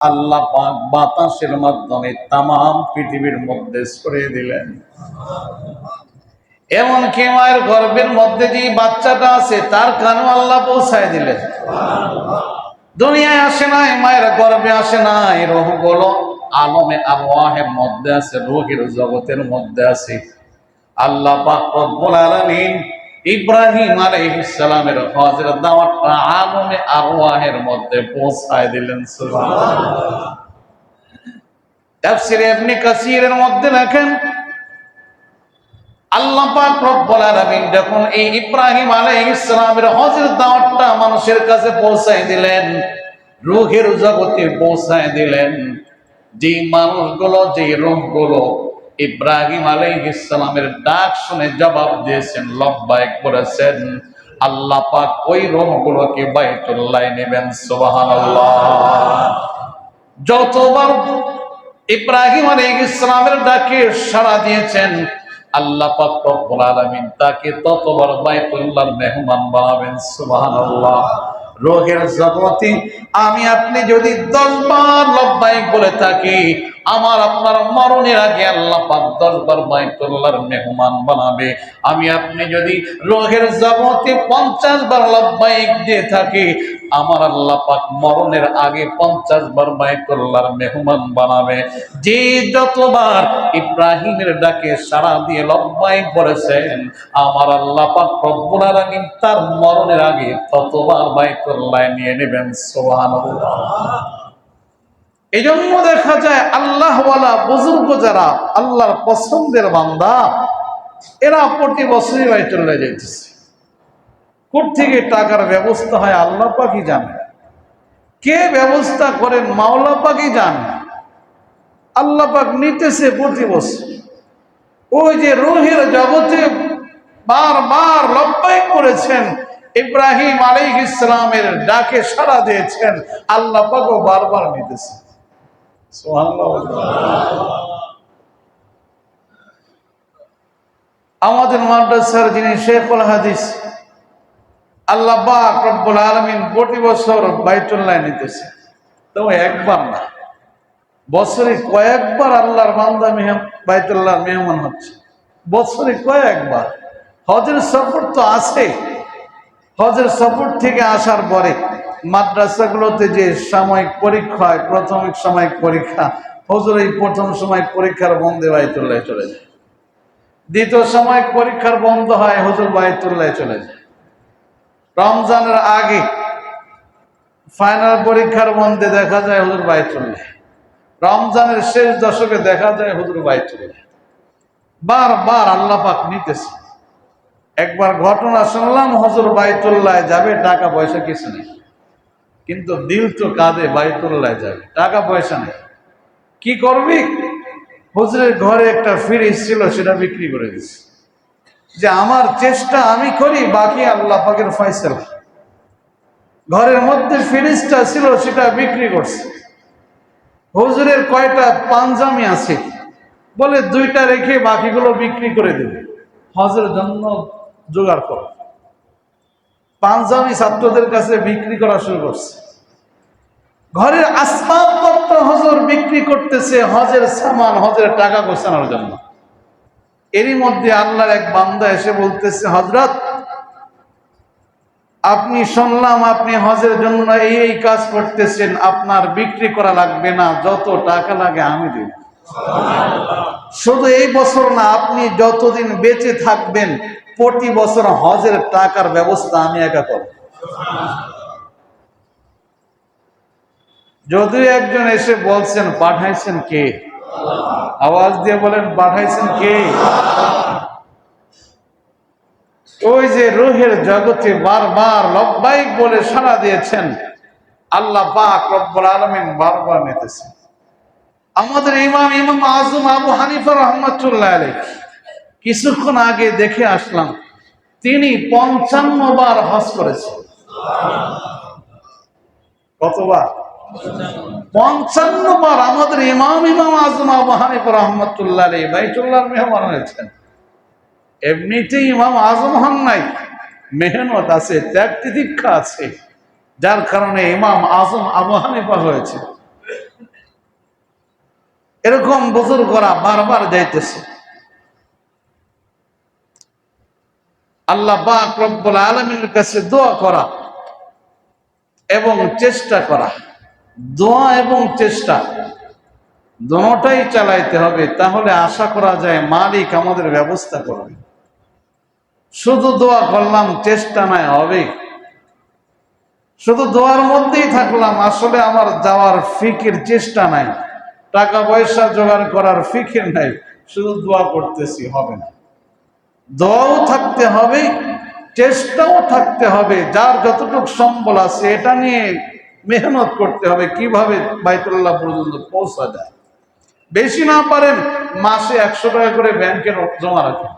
আল্লাহ পাক বাতাসের মাধ্যমে তামাম পৃথিবীর মধ্যে ছড়িয়ে দিলেন। এমনকি মায়ের গর্ভের মধ্যে যে বাচ্চাটা আছে, তার কানও আল্লাহ পৌঁছায় দিলেন। দুনিয়ায় আসে নাই, মায়ের গর্ভে আসে নাই রোহগুলো আলমে আবহাওয়াহের মধ্যে আছে, রোহের জগতের মধ্যে আছে। আল্লাহ পাক রব্বুল আলামিন ইব্রাহিম আলাইহিস সালামের হজরত দাওয়াতটা আলমে আরওয়াহের মধ্যে পৌঁছায় দিলেন, সুবহানাল্লাহ। ইবনে কাসিরের মধ্যে লেখেন আল্লাহ পাক রব্বুল আলামিন যখন এই ইব্রাহিম আলাইহিস সালামের দাওয়াতটা মানুষের কাছে পৌঁছায় দিলেন, রূহের জগতে পৌঁছায় দিলেন যে মানুষগুলো যে রূহগুলো ইব্রাহিম আলাইহিস সালামের ডাক শুনে জবাব দিয়েছেন লব্বাইক করেছেন আল্লাহ পাক ওই রূহগুলোকে বাইতুল্লাহ নেবেন, সুবহানাল্লাহ। যতবার ইব্রাহিম আলাইহিস সালামের ডাকে সাড়া দিয়েছেন, আল্লাহ পাক রব্বুল আলামিন তাকে ততবার বাইতুল্লাহর মেহমান বানাবেন, সুবহানাল্লাহ। রোগের জগতে আমি আপনি যদি দশ বার লব্বাইক বলে থাকি আমার আপনার মরণের আগে আল্লাহ পাক দশ বার বাইতুল্লাহর মেহমান বানাবে। আমি আপনি যদি রোগের জগতে পঞ্চাশ বার লব্বাইক দিয়ে থাকি, আমার আল্লাহ পাক মরণের আগে পঞ্চাশ বার বাইতুল্লাহর মেহমান বানাবে। যে যতবার ইব্রাহিমের ডাকে সাড়া দিয়ে লব্বাইক বলেছেন আমার আল্লাহ পাক রব্বুল আলামিন তার মরণের আগে ততবার বাইতুল্লাহ নিয়ে নেবেন, সুবহানাল্লাহ। এই জন্য দেখা যায় আল্লাহওয়ালা বুজুর্গ যারা আল্লাহর পছন্দের বান্দা, এরা প্রতি বছরই বাইতুল্লাহ যাইতেছে। কোথ থেকে টাকার ব্যবস্থা হয় আল্লাহ পাকি জানে। কে ব্যবস্থা করেন মাওলা পাকি জানে। আল্লাহ পাক নিতেছে প্রতি বছর। ওই যে রোহের জগতে বারবার লব্বাই করেছেন, ইব্রাহিম আলাইহ ইসলামের ডাকে সাড়া দিয়েছেন, আল্লাহ পাকও বারবার নিতেছে। আমাদের মাদ্রাসার যিনি শেখুল হাদিস, আল্লাহ পাক রব্বুল আলমিন প্রতি বছর বাইতুল্লাহ নিতেছে। তো একবার না, বছরে কয়েকবার আল্লাহর বান্দা মেহম, বাইতুল্লাহর মেহমান হচ্ছে। বছরে কয়েকবার। হজের সফর তো আছে। হজের সফর থেকে আসার পরে মাদ্রাসাগুলোতে যে সাময়িক পরীক্ষা হয়, প্রাথমিক সাময়িক পরীক্ষা, হজর এই প্রথম সময় পরীক্ষার বন্ধে বাইতুল্লাহ চলে যায়। দ্বিতীয় সময় পরীক্ষার বন্ধ হয়, হজর বাইতুল্লাহ চলে যায়। রমজানের আগে ফাইনাল পরীক্ষার বন্ধে দেখা যায় হুজুর বাইতুল্লাহ রমজানের শেষ দশকে দেখা যায় হুজুর বাইতুল্লাহ বারবার আল্লাহ পাক নিতেছে একবার ঘটনা শুনলাম, হজুর বাইতুল্লাহ যাবে, টাকা পয়সা কিছু নেই। কিন্তু দিল তো কাঁদে, বাইতুল্লাহ যাবে টাকা পয়সা নেই। কি করবি? হুজুরের ঘরে একটা ফ্রিজ ছিল, সেটা বিক্রি করে দিছি। যে আমার চেষ্টা আমি করি, বাকি আল্লাহ পাকের ফয়সলা। ঘরের মধ্যে ফ্রিজটা ছিল, সেটা বিক্রি করছে। হুজুরের কয়টা পাঞ্জামি আছে, বলে দুইটা রেখে বাকিগুলো বিক্রি করে দেবে। হজের জন্য জোগাড় করো। পাঞ্জাবি ছাত্রদের কাছে বিক্রি করা শুরু করছে। ঘরের আসবাবপত্র হজর বিক্রি করতেছে হজের সামান হজের টাকা গোছানোর জন্য। এরই মধ্যে আল্লাহর এক বান্দা এসে বলতেছে হজরত আপনি শুনলাম আপনি হজের জন্য এই এই কাজ করতেছেন আপনার বিক্রি করা লাগবে না যত টাকা লাগে আমি দিব। শুধু এই বছর না আপনি যতদিন বেঁচে থাকবেন প্রতি বছর হজের টাকার ব্যবস্থা আমি একা করব যদিও একজন এসে বলছেন, পাঠাইছেন কে? আওয়াজ দিয়ে বলেন, পাঠাইছেন কে? ওই যে রুহের জগতে বারবার লব্বাই বলে সাড়া দিয়েছেন, আল্লাহ পাক আলমিন বারবার নিতেছেন। আমাদের ইমাম ইমাম আজম আবু হানিফা রহমতুল্লাহ আলী কিছুক্ষণ আগে দেখে আসলাম, তিনি পঞ্চান্ন বার হজ করেছেন। কতবার? পঞ্চান্ন বার আমাদের ইমাম ইমাম আজম আবু হানিফা রহমতুল্লাহ মেহমান হয়েছেন। এমনিতেই ইমাম আজম হন নাই, মেহনত আছে ত্যাগ তিদীক্ষা আছে, যার কারণে ইমাম আজম আবু হয়েছে। এরকম বছর করা বারবার যাইতেছে। আল্লাহ পাক রব্বুল আলমীর কাছে দোয়া করা এবং চেষ্টা করা। দোয়া এবং চেষ্টা, দোনোটাই চালাইতে হবে, তাহলে আশা করা যায় মালিক আমাদের ব্যবস্থা করবে। শুধু দোয়া করলাম, চেষ্টা নাই, হবে। শুধু দোয়ার মধ্যেই থাকলাম, আসলে আমার যাওয়ার ফিকির চেষ্টা নাই, টাকা পয়সা জোগাড় করার ফিকির নাই, শুধু দোয়া করতেছি, হবে না। দোয়াও থাকতে হবে, চেষ্টাও থাকতে হবে, যার যতটুকু সম্বল আছে এটা নিয়ে মেহনত করতে হবে, কীভাবে বাইতুল্লাহ পর্যন্ত পৌঁছা যায়। বেশি না পারেন মাসে একশো টাকা করে ব্যাংকে জমা রাখেন।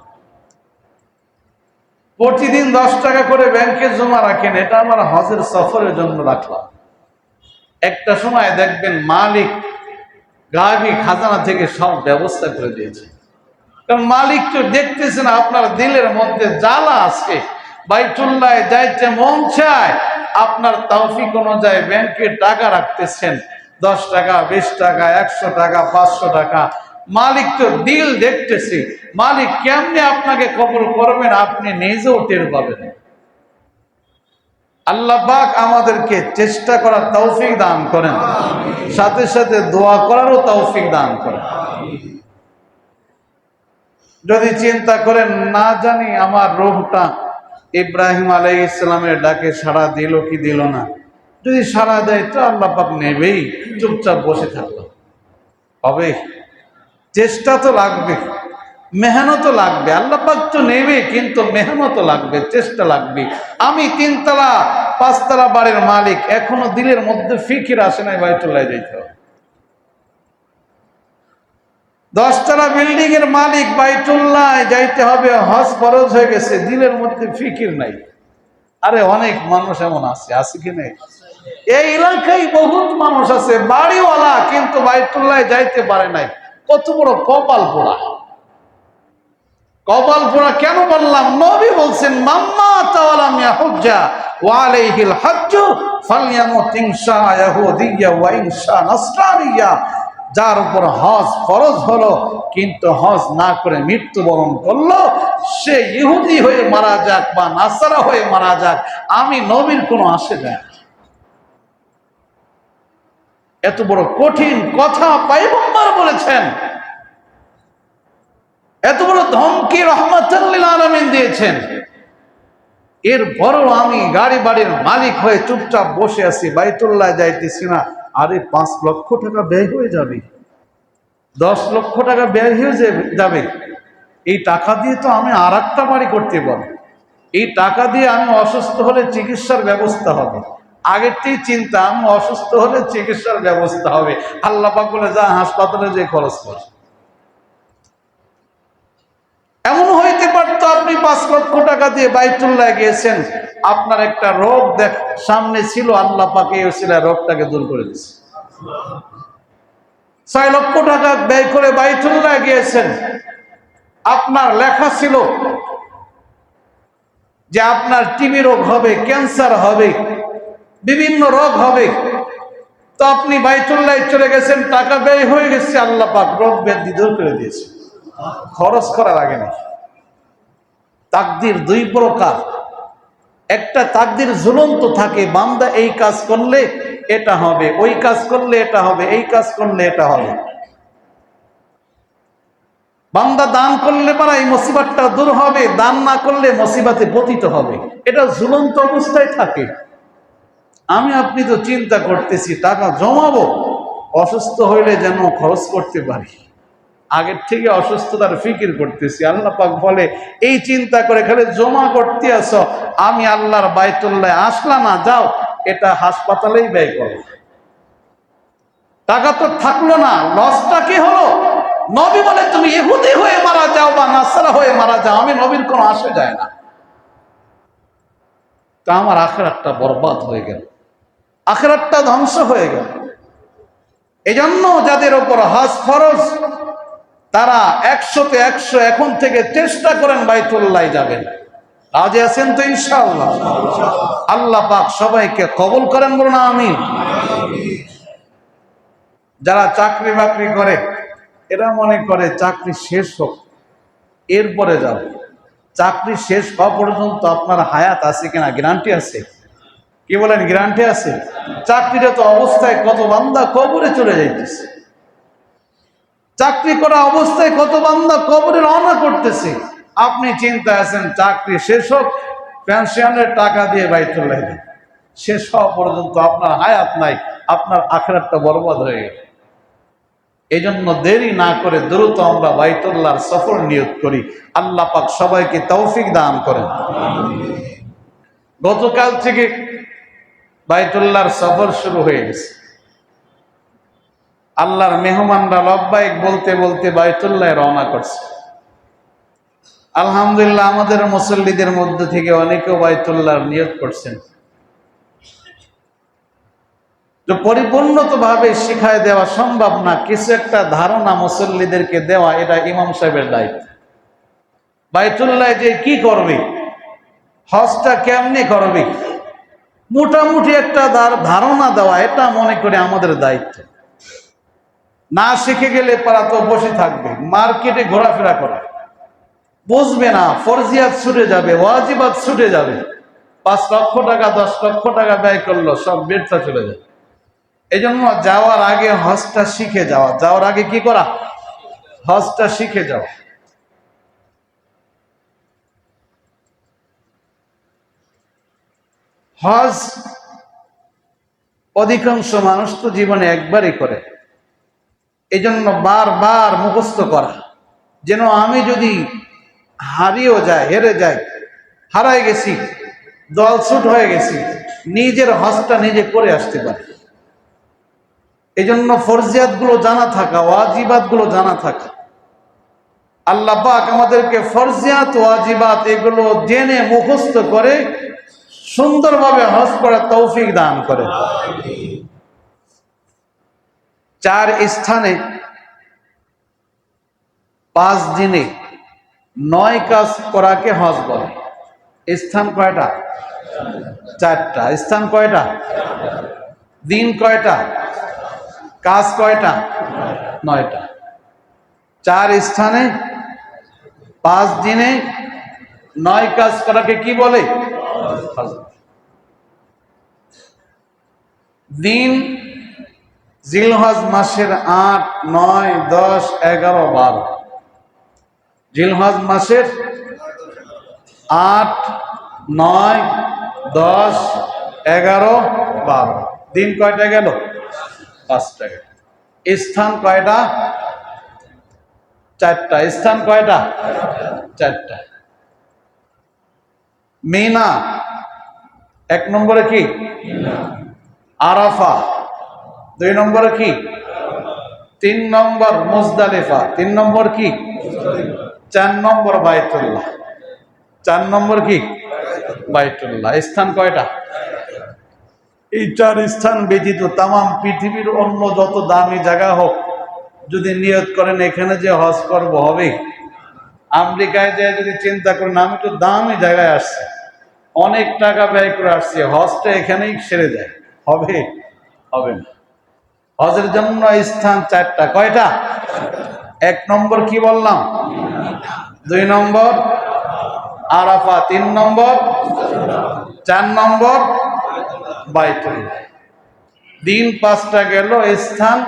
প্রতিদিন দশ টাকা করে ব্যাংকে জমা রাখেন, এটা আমার হজের সফরের জন্য রাখলাম। একটা সময় দেখবেন মালিক গাবি খাজানা থেকে সব ব্যবস্থা করে দিয়েছে। কারণ মালিক তো দেখতেছেন আপনার দিলের মধ্যে জ্বালা আছে। বাইতুল্লায় যাইতে মন চায়, আপনার তৌফিক অনুযায়ী ব্যাংকে টাকা রাখতেছেন। দশ টাকা, বিশ টাকা, একশো টাকা, পাঁচশো টাকা। মালিক তো দিল দেখতেছে। মালিক কেমনে আপনাকে কবল করবেন, আপনি নিজেও টের পাবেন আল্লাহ পাক আমাদেরকে চেষ্টা করার তৌফিক দান করেন। সাথে সাথে দোয়া করারও তৌফিক দান করেন। যদি চিন্তা করেন, না জানি আমার রোহটা ইব্রাহিম আলাই ইসলামের ডাকে সাড়া দিল কি দিল না। যদি সাড়া দেয়, তো আল্লাহ পাক নেবেই, চুপচাপ বসে থাকল। হবে? চেষ্টা তো লাগবে মেহনত লাগবে, আল্লাহ পাক তো নেবে কিন্তু মেহনত লাগবে, চেষ্টা লাগবে। আমি তিনতলা, পাঁচতলা বাড়ির মালিক, এখনও দিলের মধ্যে ফিকির আসে নাই বাড়ি চলে যাইতে হবে। দশতলা বিল্ডিং এর মালিক বাইতুল্লাহ, যাইতে হবে, হজ ফরজ হয়ে গেছে, দিলের মধ্যে ফিকির নাই। আরে অনেক মানুষ এমন আছে আছে কি নেই? এই এলাকায় বহুত মানুষ আছে, বাড়িওয়ালা, কিন্তু বাইতুল্লাহ যাইতে পারে নাই। কত বড় কপাল পোড়া। কপাল পোড়া কেন বললাম? নবী বলছেন, মাম্মা তাওয়ালাম ইয়াহুজ্জা ওয়া আলাইহিল হজ্জু, ফালয়ামুত ইনশা ইয়াহুদিয়্যা ওয়া ইনশা নাসরানিয়্যা যার উপর হজ ফরজ হলো, কিন্তু হজ না করে মৃত্যুবরণ করল, সে ইহুদি হয়ে মারা যাক বা নাসারা হয়ে মারা যাক, আমি নবীর কোনো আসে যায় এত বড় কঠিন কথা পাইবম্বার বলেছেন। এত বড় ধমকি রহমতুল্লিল আলমিন দিয়েছেন। এর বড় আমি গাড়ি বাড়ির মালিক হয়ে চুপচাপ বসে আছি, বাইতুল্লাহ যাইতেছি না। আরে পাঁচ লক্ষ টাকা ব্যয় হয়ে যাবে। দশ লক্ষ টাকা ব্যয় হয়ে যাবে- এই টাকা দিয়ে তো আমি আর একটা বাড়ি করতে পারি এই টাকা দিয়ে আমি অসুস্থ হলে চিকিৎসার ব্যবস্থা হবে। আগেরটাই চিন্তা, আমি অসুস্থ হলে চিকিৎসার ব্যবস্থা হবে। আল্লাহ বলে যা হাসপাতালে যে খরচ কর। এমন আপনি পাঁচ লক্ষ টাকা দিয়ে বাইতুল্লাহ গিয়েছেন, আপনার একটা রোগ দেখ, সামনে ছিল, আল্লাহ পাকে রোগটাকে দূর করে দিচ্ছে ছয় লক্ষ টাকা ব্যয় করে বাইতুল্লাহ গিয়েছেন, আপনার লেখা ছিল যে আপনার টিবি রোগ হবে, ক্যান্সার হবে, বিভিন্ন রোগ হবে। তো আপনি বাইতুল্লাহ চলে গেছেন, টাকা ব্যয় হয়ে গেছে, আল্লাহ পাক রোগ ব্যাধি দূর করে দিয়েছে। খরচ করা লাগে না। তাকদির দুই প্রকার। একটা তাকদির ঝুলন্ত থাকে, বান্দা এই কাজ করলে এটা হবে, ওই কাজ করলে এটা হবে, এই কাজ করলে এটা হবে। বান্দা দান করলে পারা, এই মুসিবাতটা দূর হবে, দান না করলে মুসিবাতে পতিত হবে। এটা ঝুলন্ত অবস্থায় থাকে। আমি আপনি তো চিন্তা করতেছি, টাকা জমাবো, অসুস্থ হইলে যেন খরচ করতে পারি। আগের থেকে অসুস্থতার ফিকির করতেছি। আল্লাহ পাক বলে, এই চিন্তা করে খালি জমা করতে আসো আমি আল্লাহর বায়তুল্লায় আসলাম না, যাও, এটা হাসপাতালেই ব্যয় করো। টাকা তো থাকল না, লসটা কি হলো? নবী বলে, তুমি ইহুদি হয়ে মারা যাও বা নাসারা হয়ে মারা যাও, আমি নবীর কোনো আসে যায় না। তা আমার আখেরাতটা বরবাদ হয়ে গেল। আখেরাতটা ধ্বংস হয়ে গেল। এজন্য যাদের ওপর হজ ফরজ তারা একশোতে একশো এখন থেকে চেষ্টা করেন বাইতুল্লাহ যাবেন। রাজে আছেন তো ইনশাআল্লাহ? আল্লাহ পাক সবাইকে কবল করেন বলুন আমি যারা চাকরি বাকরি করে, এরা মনে করে চাকরি শেষ হোক, এরপরে যাব চাকরি শেষ হওয়া পর্যন্ত আপনার হায়াত আছে কিনা? গ্যারান্টি আছে? কি বলেন, গ্যারান্টি আছে? চাকরিটা তো অবস্থায় কত বান্দা কবরে চলে যাইতেছে। চাকরি করা অবস্থায় কত বান্দা কবরে রওনা করতেছে। আপনি চিন্তা আছেন, চাকরি শেষ হোক পেনশনের টাকা দিয়ে বাইতুল্লাহ দিন শেষ হওয়া পর্যন্ত আপনার হায়াত নাই, আপনার আখরাতটা বরবাদ হয়ে গেল। এই জন্য দেরি না করে দ্রুত আমরা বাইতুল্লাহর সফর নিয়োগ করি। আল্লাহ পাক সবাইকে তৌফিক দান করেন। গতকাল থেকে বাইতুল্লাহর সফর শুরু হয়ে গেছে। আল্লাহর মেহমানরা লব্বাইক বলতে বলতে বাইতুল্লাহ রওনা করছে। আলহামদুলিল্লাহ আমাদের মুসল্লিদের মধ্যে থেকে অনেকেও বাইতুল্লাহর নিয়োগ করছেন। পরিপূর্ণত ভাবে শিখায় দেওয়া সম্ভব না, কিছু একটা ধারণা মুসল্লিদেরকে দেওয়া, এটা ইমাম সাহেবের দায়িত্ব। বাইতুল্লাহ যে কি করবে? হজটা কেমনি করবে? মোটামুটি একটা ধারণা দেওয়া, এটা মনে করে আমাদের দায়িত্ব। না শিখে গেলে পারা তো বসে থাকবে। মার্কেটে ঘোরাফেরা করে। বুঝবে না, ফরজিয়াত ছুটে যাবে, ওয়াজিবাত ছুটে যাবে। পাঁচ লক্ষ টাকা, দশ লক্ষ টাকা ব্যয় করল, সব বেরটা চলে যাবে। এই জন্য যাওয়ার আগে হজটা শিখে যাওয়া। যাওয়ার আগে কি করা? হজটা শিখে যাওয়া হজ অধিকাংশ মানুষ তো জীবনে একবারই করে। এই জন্য বারবার মুখস্থ করা। যেন আমি যদি হারিয়েও যাই, হেরে যাই, হারাই গেছি, দল ছুট হয়ে গেছি, নিজের হজটা নিজে করে আসতে পারি। এই জন্য ফরজিয়াতগুলো জানা থাকা ওয়াজিবাতগুলো জানা থাকা। আল্লাহ পাক আমাদেরকে ফরজিয়াত, ওয়াজিবাত এগুলো জেনে মুখস্থ করে সুন্দরভাবে হজ করার তৌফিক দান করে চার স্থানে পাঁচ দিনে নয় কাজ করাকে হজ বলে। স্থান কয়টা? চারটা। স্থান কয়টা? দিন কয়টা? কাজ কয়টা? নয়টা। চার স্থানে পাঁচ দিনে নয় কাজ করাকে কি বলে? দিন জিলহজ মাসের আট, নয়, দশ, এগারো, বারো। জিলহজ মাসের আট, নয়, দশ, এগারো, বারো। দিন কয়টা গেল? পাঁচটা গেল। স্থান কয়টা? চারটা। স্থান কয়টা? চারটা। মিনা। এক নম্বরে কি? আরাফা দুই নম্বরে কি? তিন নম্বর মুজদালিফা। তিন নম্বর কি? চার নম্বর বাইতুল্লাহ। চার নম্বর কি? বাইতুল্লাহ। স্থান কয়টা? এই চার স্থান ব্যতীত তাম পৃথিবীর অন্য যত দামি জায়গা হোক, যদি নিয়ত করেন এখানে যে হজ করব হবে। আমেরিকায় যায় যদি চিন্তা করেন, আমি তো দামি জায়গায় আসছি। অনেক টাকা ব্যয় করে আসছি। হজটা এখানেই সেরে যায়। হবে? হবে না। হজের জন্য স্থান চারটা। কয়টা? এক নম্বর কি বললাম? দুই নম্বর আরাফা তিন নম্বর চার নম্বর বাইতুল্লাহ। দিন পাঁচটা গেল, স্থান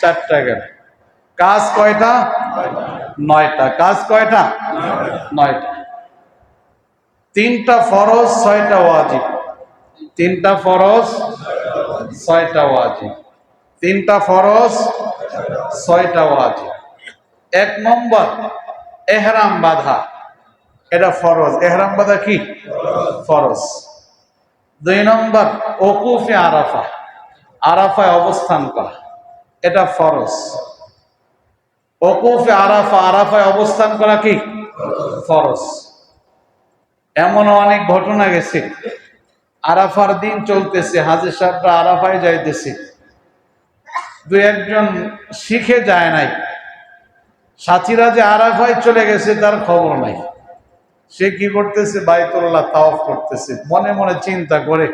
চারটা গেল। কাজ কয়টা? নয়টা। কাজ কয়টা? নয়টা। তিনটা ফরজ, ছয়টা ওয়াজিব। তিনটা ফরজ, ছয়টা ওয়াজিব। তিনটা ফরজ, ছয়টা ওয়াজিব। এক নম্বর, এহরাম বাধা। এটা ফরজ। এহরাম বাধা কি? ফরজ। দুই নম্বর, ওকুফে আরাফা। আরাফায় অবস্থান করা। এটা ফরজ। ওকুফে আরাফা, আরাফায় অবস্থান করা কি? ফরজ। এমন অনেক ঘটনা গেছে। আরাফার দিন চলতেছে, হাজির সাহেবরা আরাফায় যাইতেছে। দু একজন শিখে যায় নাই। সাথীরা যে আরাফায় চলে গেছে, তার খবর নাই। সে কি করতেছে? বাইতুল্লাহ তাওয়াফ করতেছে। মনে মনে চিন্তা করে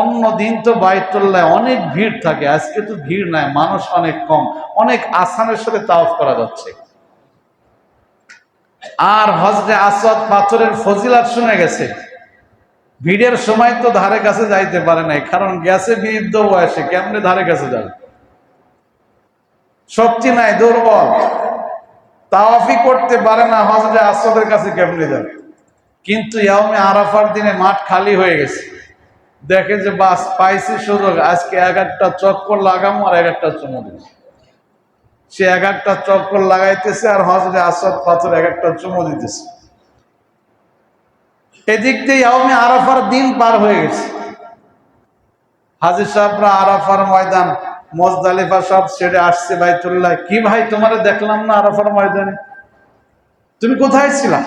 অন্য দিন তো বাইতুল্লাহ অনেক ভিড় থাকে, আজকে তো ভিড় নাই, মানুষ অনেক কম, অনেক আসানের সাথে তাওফ করা যাচ্ছে। আর হজরে আসাদ পাথরের ফজিলাত শুনে গেছে। ভিড়ের সময় তো ধারে কাছে যাইতে পারে নাই, কারণ গ্যাসে বৃদ্ধ বয়সে, কেমনে ধারে কাছে যাবে? শক্তি নাই, দুর্বল। তাওয়াফি করতে পারে না হজরে আসাদের কাছে কেমনে যাবে? কিন্তু ইয়ামে আরাফার দিনে মাঠ খালি হয়ে গেছে। দেখে যে বাস পাইছি সুযোগ, আজকে এক একটা চক্কর লাগামো আর এক একটা চুমো দিব। সে এক একটা চক্কর লাগাইতেছে আর হজরে আসাদ পাথর এক একটা চুমো দিতেছে। এদিক দিয়ে ইয়ামে আরাফার দিন পার হয়ে গেছে। হাজির সাহেবরা আরাফার ময়দান মজদালিফা সব ছেড়ে আসছে বাইতুল্লাহ। কি ভাই, তোমার দেখলাম না আরাফার ময়দানে? তুমি কোথায় ছিলা?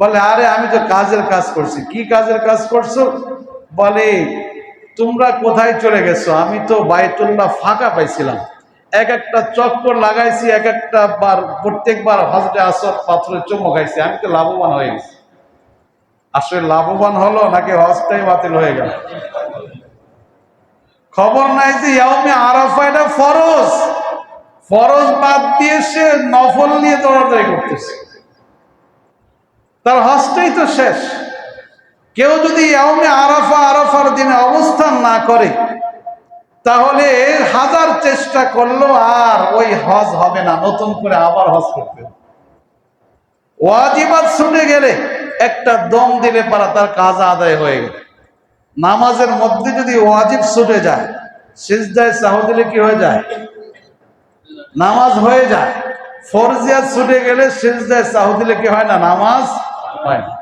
বলে, আরে, আমি তো কাজের কাজ করছি। কি কাজের কাজ করছ? বলে, তোমরা কোথায় চলে গেছো? আমি তো বাইতুল্লাহ ফাঁকা পাইছিলাম। এক একটা চক্কর লাগাইছি, এক একটা বার, প্রত্যেকবার হজরে আসর পাথরের চুমো খাইছি। আমি তো লাভবান হয়ে গেছি। আসলে লাভবান হলো নাকি হজটাই বাতিল হয়ে গেল? খবর নাই যে ইয়াউমে আরাফা এটা ফরজ। ফরজ বাদ দিয়ে সে নফল নিয়ে দৌড়াদৌড়ি করতেছে। তার হজটাই তো শেষ। কেউ যদি ইয়াউমে আরাফা আরাফার দিনে অবস্থান না করে, তাহলে হাজার চেষ্টা করল আর ওই হজ হবে না, নতুন করে আবার হজ করতে ওয়াজিবাত শুনে গেলে একটা দম দিলে পারা তার কাজ আদায় হয়ে গেল। নামাজের মধ্যে যদি ওয়াজিব ছুটে যায়, সিজদায় সাহ দিলে কি হয়ে যায়? নামাজ হয়ে যায়। ফরজিয়াত ছুটে গেলে সিজদায় সাহ দিলে কি হয় না? নামাজ হয় না।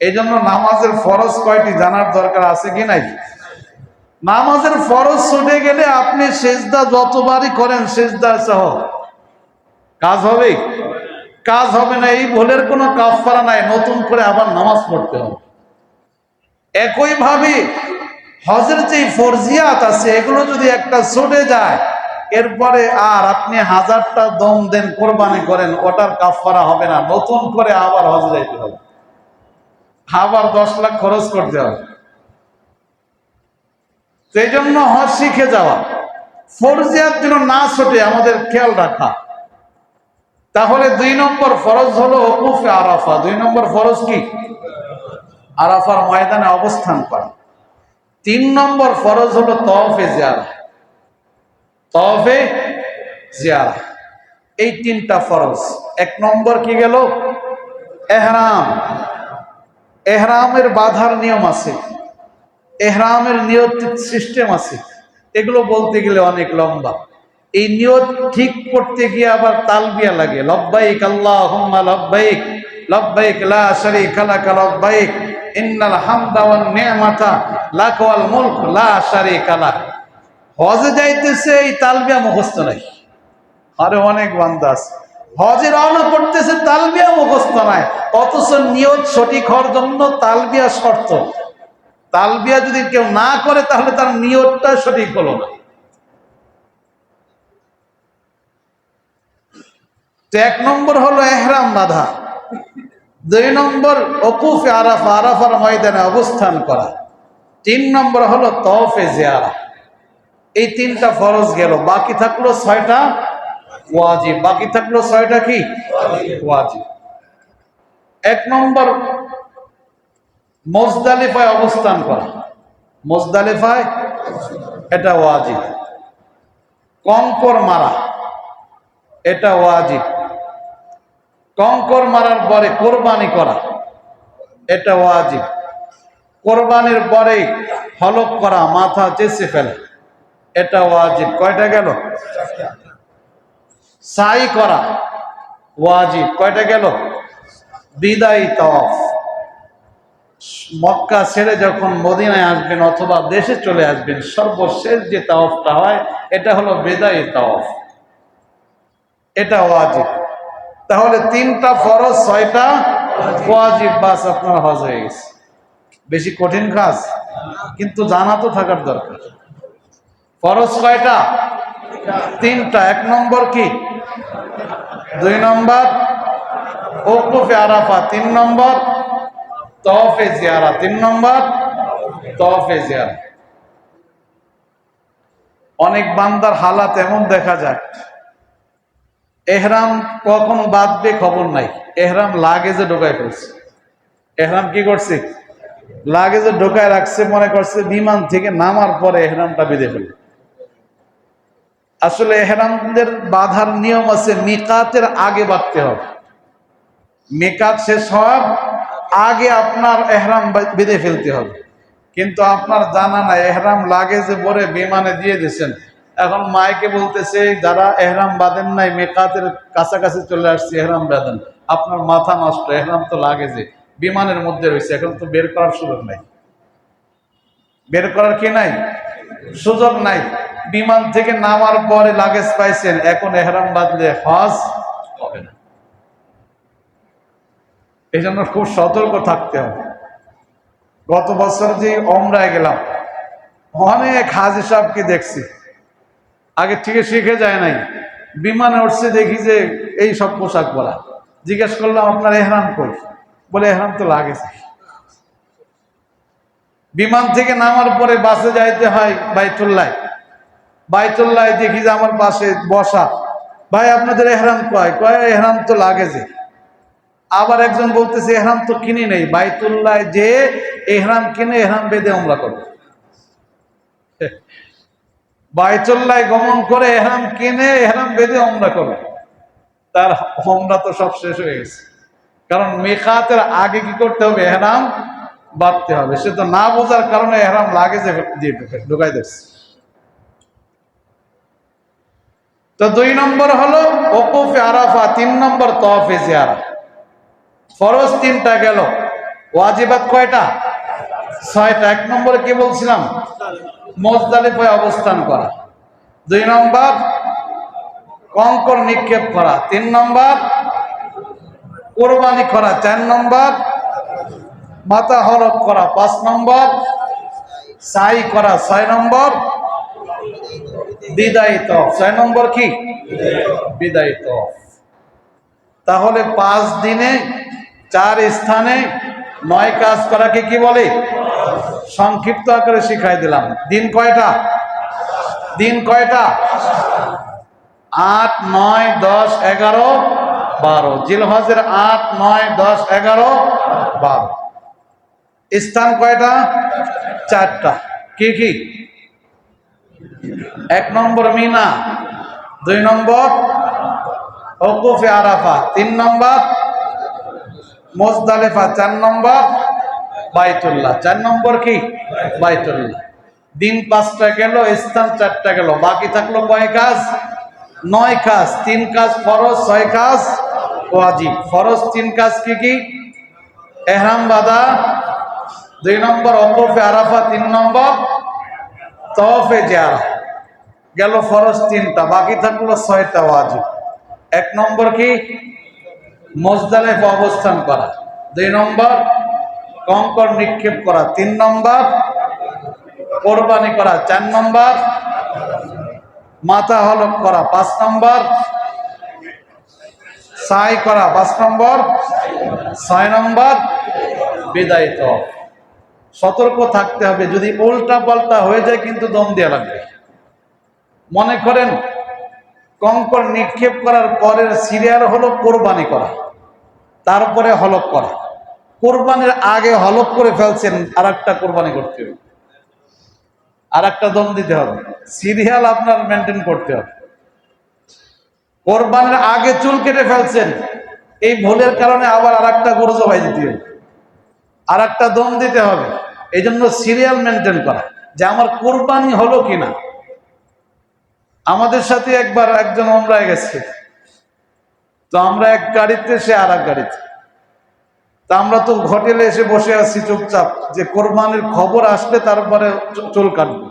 এই জন্য নামাজের ফরজ কয়টি জানার দরকার আছে কি নাই? নামাজের ফরজ ছুটে গেলে আপনি সেজদা যতবারই করেন সেজদা সহ কাজ হবে? কাজ হবে না। এই ভুলের কোনো কাজ করা নাই। নতুন করে আবার নামাজ পড়তে হবে। একইভাবে হজের যে ফরজিয়াত আছে, এগুলো যদি একটা ছুটে যায়, এরপরে আর আপনি হাজারটা দম দেন, কোরবানি করেন, ওটার কাফারা হবে না। নতুন করে আবার হজ যাইতে হবে। আবার দশ লাখ খরচ করতে হবে। সেই জন্য হজ শিখে যাওয়া। ফরজিয়াত যেন না ছোটে, আমাদের খেয়াল রাখা। তাহলে দুই নম্বর ফরজ হলো হকুফে আরাফা। দুই নম্বর ফরজ কি? আরাফার ময়দানে অবস্থান করা তিন নম্বর ফরজ হলো তফে জিয়ারা। তফে জিয়ারা। এই তিনটা ফরজ। এক নম্বর কি গেল? এহরাম। এহরামের বাধার নিয়ম আছে। এহরামের নিয়ত সিস্টেম আছে। এগুলো বলতে গেলে অনেক লম্বা। এই নিয়ত ঠিক করতে গিয়ে আবার তালবিয়া লাগে। লব্বাইক আল্লাহুম্মা লব্বাইক। লব্বাইক লা শারীকা লাকা, লব্বাইক। ইন্নাল হামদা ওয়ান নি'মাতা মুলক, লা শারীকা হজে যাইতেছে, এই তালবিয়া মুখস্থ নাই। আরে অনেক বান্দা হজে রওনা করতেছে, তালবিয়া মুখস্থ নাই। অথচ নিয়ত সঠিক হওয়ার জন্য তালবিয়া শর্ত। তালবিয়া যদি কেউ না করে, তাহলে তার নিয়তটা সঠিক হলো না। এক নম্বর হলো এহরাম বাধা। দুই নম্বর অকুফে আরাফা, আরাফার ময়দানে অবস্থান করা। তিন নম্বর হলো তফে জিয়ারা। এই তিনটা ফরজ গেল। বাকি থাকল ছয়টা ওয়াজিব। বাকি থাকল ছয়টা কি? ওয়াজিব। এক নম্বর মোজদালিফায় অবস্থান করা। মোজদালিফায় এটা ওয়াজিব। কঙ্কর মারা, এটা ওয়াজিব। কঙ্কর মারার পরে কোরবানি করা। এটা ওয়াজিব। কোরবানির পরে হলক করা, মাথা চেষে ফেলে। এটা ওয়াজিব। কয়টা গেল? সাই করা। ওয়াজিব। কয়টা গেল? বিদায় তফ মক্কা ছেড়ে যখন মদিনায় আসবেন অথবা দেশে চলে আসবেন, সর্বশেষ যে তাওফটা হয়, এটা হলো বেদায় তাওফ এটা ওয়াজিব। তাহলে তিনটা ফরজ, ছয়টা ওয়াজিব, বাস আপনার হজ হয়ে গেছে। বেশি কঠিন কাজ, কিন্তু জানা তো থাকার দরকার। ফরজ কয়টা? তিনটা। এক নম্বর কি? দুই নম্বর, ওকুফে আরাফা তিন নম্বর তফে জিয়ারা। তিন নম্বর তফে জিয়ারা। অনেক বান্দার হালাত এমন দেখা যায়। এহরাম কখন বাঁধবে খবর নাই। এহরাম লাগেজে ঢোকায় ফেলছে। এহরাম কি করছে? লাগেজে ঢোকায় রাখছে, মনে করছে বিমান থেকে নামার পরে এহরামটা বেঁধে ফেলে আসলে এহরামদের বাধার নিয়ম আছে মিকাতের আগে বাঁধতে হবে। মেকাত শেষ হওয়ার আগে আপনার এহরাম বেঁধে ফেলতে হবে। কিন্তু আপনার জানা নাই, এহরাম লাগেজে ভরে বিমানে দিয়ে দিয়েছেন। এখন মায়কে বলতেছে, যারা এহরাম বাঁধেন নাই, মেকাতের কাছাকাছি চলে আসছে, এহরাম বাঁধেন। আপনার মাথা নষ্ট, এহরাম তো লাগে যে, বিমানের মধ্যে রয়েছে, এখন তো বের করার সুযোগ নাই। বের করার কি নাই? সুযোগ নাই। বিমান থেকে নামার পরে লাগেজ পাইছেন, এখন এহরাম বাঁধলে হজ হবে না। এই জন্য খুব সতর্ক থাকতে হবে। গত বছর যে অমরায় গেলাম, অনেক হাজি সাহেবকে দেখছি। আগে থেকে শিখে যায় নাই। বিমানে উঠছে দেখি যে এই সব পোশাক পরা। জিজ্ঞেস করলাম আপনার এহরাম কই? বলে, এহরাম তো লাগেছে। বিমান থেকে নামার পরে বাসে যাইতে হয় বাইতুল্লায় বাইতুল্লায় দেখি যে আমার পাশে বসা। ভাই, আপনাদের এহরাম কয়? কয়, এহরাম তো লাগে যে আবার একজন বলতেছে, এহরাম তো কিনে নেই। বাইতুল্লায় যে এহরাম কিনে এহরাম বেঁধে আমরা করব। বাইতুল্লাহ গমন করে এহরাম কিনে এহরাম বেঁধে আমরা করব তার হোমরা তো সব শেষ হয়ে গেছে। কারণ মেকাতের আগে কি করতে হবে? এহরাম বাঁধতে হবে। সে তো না বোঝার কারণে এহরাম লাগে যে দিয়ে ঢুকে ঢুকাই দিচ্ছে তো দুই নম্বর হলো ওকুফে আরাফা, তিন নম্বর তফে জিয়ারা। ফরজ তিনটা গেল। ওয়াজিবাত কয়টা? ছয়টা। এক নম্বরে কি বলছিলাম? মোজদালিফায় অবস্থান করা। দুই নম্বর, কঙ্কর নিক্ষেপ করা। তিন নম্বর, কোরবানি করা। চার নম্বর, মাথা হরক করা। পাঁচ নম্বর, সাই করা। ছয় নম্বর বিদায়িত ছয় নম্বর কি? বিদায়িত তাহলে পাঁচ দিনে চার স্থানে নয় কাজ করাকে কি বলে? সংক্ষিপ্ত আকারে শিখাই দিলাম। দিন কয়টা? দিন কয়টা? আট, নয়, দশ, এগারো, বারো। জিলহজের আট, নয়, দশ, এগারো, বারো। স্থান কয়টা? চারটা। কি কি? এক নম্বর মিনা, দুই নম্বর ওকুফে আরাফা তিন নম্বর মোজদালেফা, চার নম্বর বাইতুল্লাহ। চার নম্বর কি? বাইতুল্লাহ। দিন পাঁচটা গেল, স্থান চারটা গেল। বাকি থাকল কয় কাজ? নয় কাজ। তিন কাজ ফরজ, ছয় কাজ ওয়াজিব। ফরজ তিন কাজ কি কি? এহরাম, বাদা। দুই নম্বর অকফে আরাফা। তিন নম্বর তফে জিয়ারা। গেল ফরজ তিনটা, বাকি থাকল ছয়টা ওয়াজিব। এক নম্বর কি? মজদালেফ অবস্থান করা। দুই নম্বর কঙ্কর নিক্ষেপ করা তিন নম্বর, কোরবানি করা চার নম্বর, মাথা হলক করা পাঁচ নম্বর সাই করা পাঁচ নম্বর, ছয় নম্বর বিদায়িত সতর্ক থাকতে হবে, যদি উল্টা পাল্টা হয়ে যায় কিন্তু দম দেওয়া লাগবে। মনে করেন, কঙ্কর নিক্ষেপ করার পরের সিরিয়াল হলো কোরবানি করা, তারপরে হলক করা। কোরবানির আগে হলক করে ফেলছেন আর একটা কোরবানি করতে হবে। আর একটা দম দিতে হবে। সিরিয়াল আপনার মেনটেন করতে হবে। কোরবানির আগে চুল কেটে ফেলছেন, এই ভুলের কারণে আবার আর একটা গরু জবাই দিতে হবে। আর একটা দম দিতে হবে। এই জন্য সিরিয়াল মেনটেন করা। যে আমার কোরবানি হলো কিনা। আমাদের সাথে একবার একজন ওমরায় গেছে। তো আমরা এক গাড়িতে, সে আর এক গাড়িতে। তা আমরা তো হোটেলে এসে বসে আছি চুপচাপ, যে কোরবানির খবর আসলে তারপরে চুল কাটবো।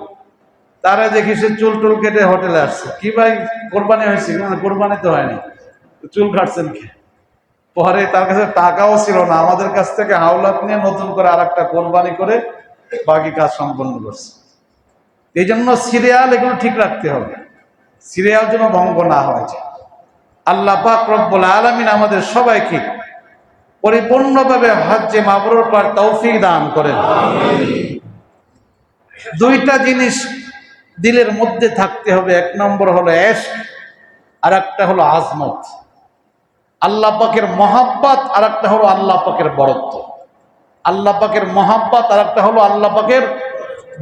তারা দেখি সে চুল টুল কেটে হোটেলে আসছে। কি ভাই কোরবানি হয়েছে? কোরবানি তো হয়নি। চুল কাটছেন কি? পরে তার কাছে টাকাও ছিল না। আমাদের কাছ থেকে হাওলাত নিয়ে নতুন করে আর একটা কোরবানি করে বাকি কাজ সম্পন্ন করছে। এই জন্য সিরিয়াল এগুলো ঠিক রাখতে হবে। সিরিয়াল যেন ভঙ্গ না হয় আল্লাহ পাক রব্বুল আলমিন আমাদের সবাইকে পরিপূর্ণভাবে হজ্জে মাবরুর করার তৌফিক দান করেন। দুইটা জিনিস দিলের মধ্যে থাকতে হবে। এক নম্বর হলো এশ আর একটা হলো আজমত। আল্লাহ পাকের মহাব্বাত আর একটা হলো আল্লাহ পাকের বরত্ব। আল্লাহ পাকের মহাব্বাত আর একটা হলো আল্লাহ পাকের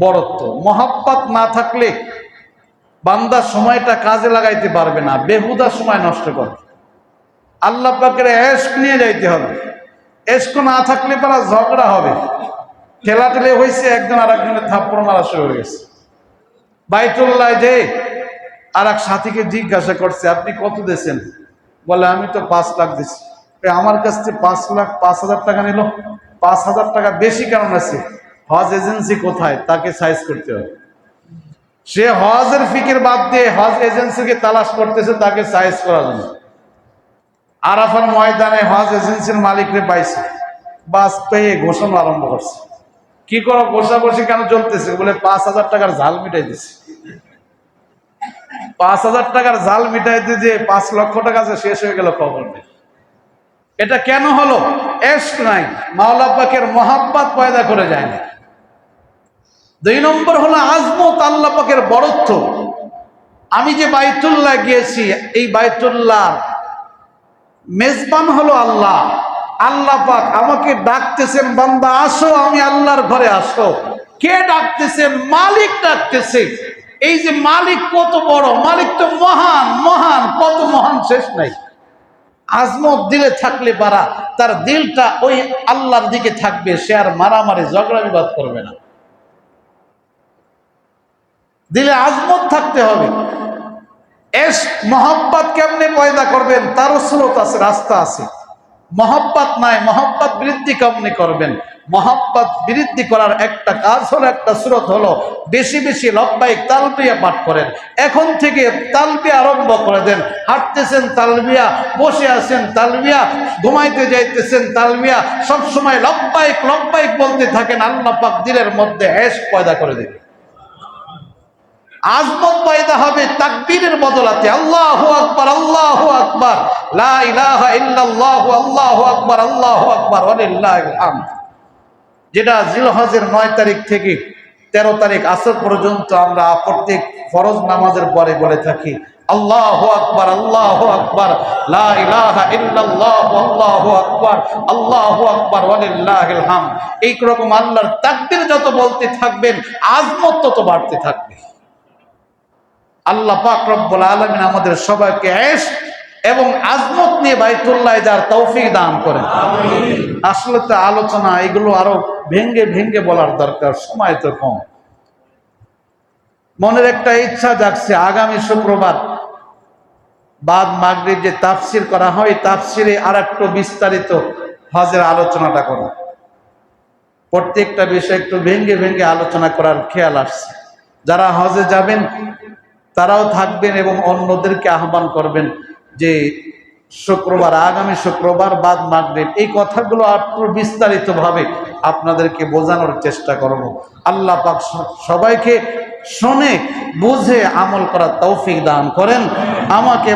বরত্ব। মহাব্বাত না থাকলে বান্দা সময়টা কাজে লাগাইতে পারবে না, বেহুদা সময় নষ্ট করবে। আল্লাহ পাকের এশক নিয়ে যাইতে হবে। এশক না থাকলে পারা ঝগড়া হবে। ঠেলাঠেলে হয়েছে একজন আর একজনের থাপ্পড় মারা শুরু হয়ে গেছে। বাইতুল্লাহ যে আর এক সাথীকে জিজ্ঞাসা করছে, আপনি কত দিয়েছেন? বলে, আমি তো পাঁচ লাখ দিছি আমার কাছ থেকে পাঁচ লাখ, পাঁচ হাজার টাকা নিল। পাঁচ হাজার টাকা বেশি কারণ আছে। হজ এজেন্সি কোথায়? তাকে সাইজ করতে হবে। সে হজের ফিকের বাদ দিয়ে হজ এজেন্সিকে তালাশ করতেছে, তাকে সাইজ করার জন্য। আরাফার ময়দানে হজ এজেন্সির মালিকরে পাইছে। বাস পেয়ে ঘোষণা আরম্ভ করছে। কি করো বসে কেন চলতেছে? বলে পাঁচ হাজার টাকার ঝাল মিটাই দিছে। পাঁচ হাজার টাকার জাল মিটাইতে যে পাঁচ লক্ষ টাকা যে শেষ হয়ে গেল খবর নেই। এটা কেন হলো? এস্ক নাই। মাওলাপাকের মহাব্বাত পয়দা করে যায় না। দুই নম্বর হলো আজমত আল্লাহ পাকের বরত্ব। আমি যে বাইতুল্লাহ গিয়েছি, এই বাইতুল্লাহ মেজবান হলো আল্লাহ। আল্লাহ পাক আমাকে ডাকতেছেন, বান্দা, আসো, আমি আল্লাহর ঘরে আসো কে ডাকতেছে? মালিক ডাকতেছে। এই যে মালিক কত বড়, মালিক তো মহান মহান, কত মহান শেষ নাই। আজমত দিলে থাকলে পারা তার দিলটা ওই আল্লাহর দিকে থাকবে, সে আর মারামারি, ঝগড়া বিবাদ করবে না। দিলে আজমত থাকতে হবে। এস মহব্বত কেমনে পয়দা করবেন? তারও স্রোত আছে, রাস্তা আছে। মহব্বত নাই, মহব্বত বৃদ্ধি কেমনে করবেন? মহব্বত বৃদ্ধি করার একটা কাজ হলো, একটা স্রোত হলো, বেশি বেশি লব্বাইক তালবিয়া পাঠ করেন। এখন থেকে তালবিয়া আরম্ভ করে দেন। হাঁটতেছেন তালবিয়া, বসে আছেন তালবিয়া, ঘুমাইতে যাইতেছেন তালবিয়া, সবসময় লব্বাইক লব্বাইক বলতে থাকেন, আল্লাহ পাক দিলের মধ্যে এস পয়দা করে দেবে আজমত পয়দা হবে তাকবীরের বদলাতে। আল্লাহু আকবার আল্লাহু আকবার। লা ইলাহা ইল্লাল্লাহু, আল্লাহু আকবার আল্লাহু আকবার যেটা জিলহজের নয় তারিখ থেকে তেরো তারিখ আসর পর্যন্ত আমরা প্রত্যেক ফরজ নামাজের পরে বলে থাকি, আল্লাহু আকবার আল্লাহু আকবার, লা ইলাহা ইল্লাল্লাহু, আল্লাহু আকবার আল্লাহু আকবার, ওয়ালিল্লাহিল হামদ। এই রকম আল্লাহর তাকবীর যত বলতে থাকবেন, আজমত তত বাড়তে থাকবে। আল্লাহ পাক রব্বুল আলামিন আমাদের সবাইকে এশ এবং আজমত নিয়ে বাইতুল্লাহ যার তৌফিক দান করেন। আসলে তো আলোচনা এগুলো আরও ভেঙ্গে ভেঙ্গে বলার দরকার সময় তো কম। মনের একটা ইচ্ছা জাগছে আগামী শুক্রবার বাদ মাগরিব যে তাফসির করা হয় তাফসিরে আর একটু বিস্তারিত হজের আলোচনাটা করো প্রত্যেকটা বিষয় একটু ভেঙ্গে ভেঙ্গে আলোচনা করার খেয়াল আসছে। যারা হজে যাবেন তারাও থাকবেন এবং অন্যদেরকে আহ্বান করবেন যে শুক্রবার, আগামী শুক্রবার বাদ মারবেন এই কথাগুলো আরও বিস্তারিতভাবে আপনাদেরকে বোঝানোর চেষ্টা করব। আল্লাহ পাক সবাইকে শুনে, বুঝে আমল করার তৌফিক দান করেন। আমাকে